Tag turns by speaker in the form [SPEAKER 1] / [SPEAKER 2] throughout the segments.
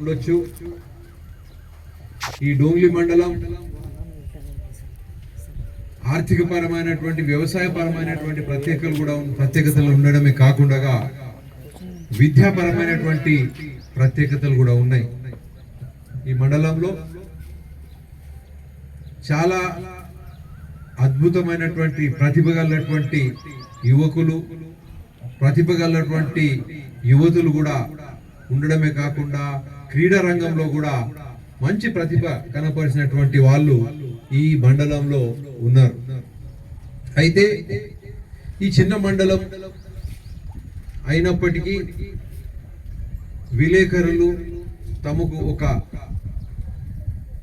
[SPEAKER 1] ఉండొచ్చు. ఈ డోంగ్లి మండలం ఆర్థిక పరమైనటువంటి వ్యవసాయ పరమైనటువంటి ప్రత్యేకతలు కూడా ప్రత్యేకతలు ఉండడమే కాకుండా విద్యాపరమైనటువంటి ప్రత్యేకతలు కూడా ఉన్నాయి. ఈ మండలంలో చాలా అద్భుతమైనటువంటి ప్రతిభ గలటువంటి యువకులు ప్రతిభ గలటువంటి యువతులు కూడా ఉండడమే కాకుండా క్రీడా రంగంలో కూడా మంచి ప్రతిభ కనపరిచినటువంటి వాళ్ళు ఈ మండలంలో ఉన్నారు. అయితే ఈ చిన్న మండలం అయినప్పటికీ విలేకరులు తమకు ఒక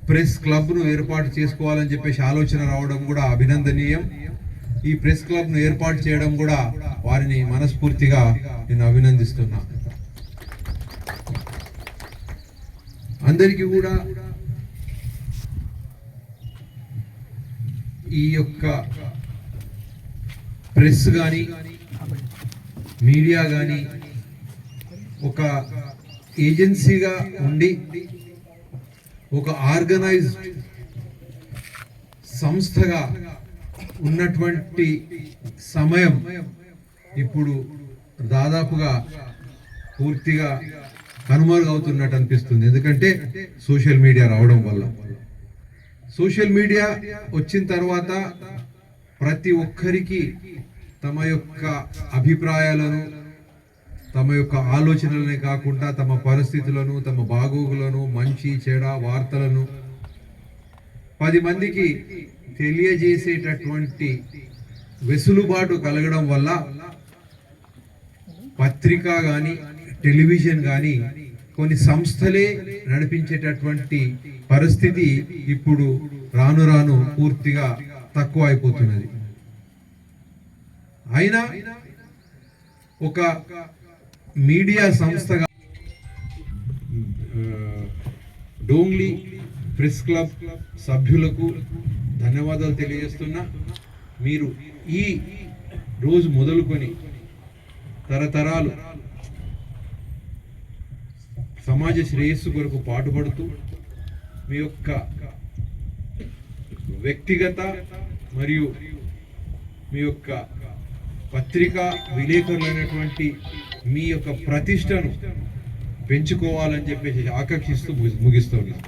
[SPEAKER 1] ప్రెస్ క్లబ్ను ఏర్పాటు చేసుకోవాలని చెప్పేసి ఆలోచన రావడం కూడా అభినందనీయం. ఈ ప్రెస్ క్లబ్ను ఏర్పాటు చేయడం కూడా వారిని మనస్ఫూర్తిగా నేను అభినందిస్తున్నా. అందరికీ కూడా ఈ యొక్క ప్రెస్ కానీ మీడియా కానీ ఒక ఏజెన్సీగా ఉండి ఒక ఆర్గనైజ్డ్ సంస్థగా ఉన్నటువంటి సమయం ఇప్పుడు దాదాపుగా పూర్తిగా కనుమరుగవుతున్నట్టు అనిపిస్తుంది. ఎందుకంటే సోషల్ మీడియా రావడం వల్ల. సోషల్ మీడియా వచ్చిన తర్వాత ప్రతి ఒక్కరికి తమ యొక్క అభిప్రాయాలను తమ యొక్క ఆలోచనలనే కాకుండా తమ పరిస్థితులను తమ బాగోగులను మంచి చెడ వార్తలను పది మందికి తెలియజేసేటటువంటి వెసులుబాటు కలగడం వల్ల పత్రిక కానీ టెలివిజన్ కానీ కొన్ని సంస్థలే నడిపించేటటువంటి పరిస్థితి ఇప్పుడు రాను రాను పూర్తిగా తక్కువ అయిపోతున్నది అయినా ఒక మీడియా సంస్థగా డోంగ్లీ ప్రెస్ క్లబ్ సభ్యులకు ధన్యవాదాలు తెలియజేస్తున్నా. మీరు ఈ రోజు మొదలుకొని తరతరాలు సమాజ శ్రేయస్సు కొరకు పాటుపడుతూ మీ యొక్క వ్యక్తిగత మరియు మీ యొక్క పత్రికా విలేకరులైనటువంటి మీ యొక్క ప్రతిష్టను పెంచుకోవాలని చెప్పేసి ఆకాంక్షిస్తూ ముగి- ముగిస్తూ ఉన్నాను.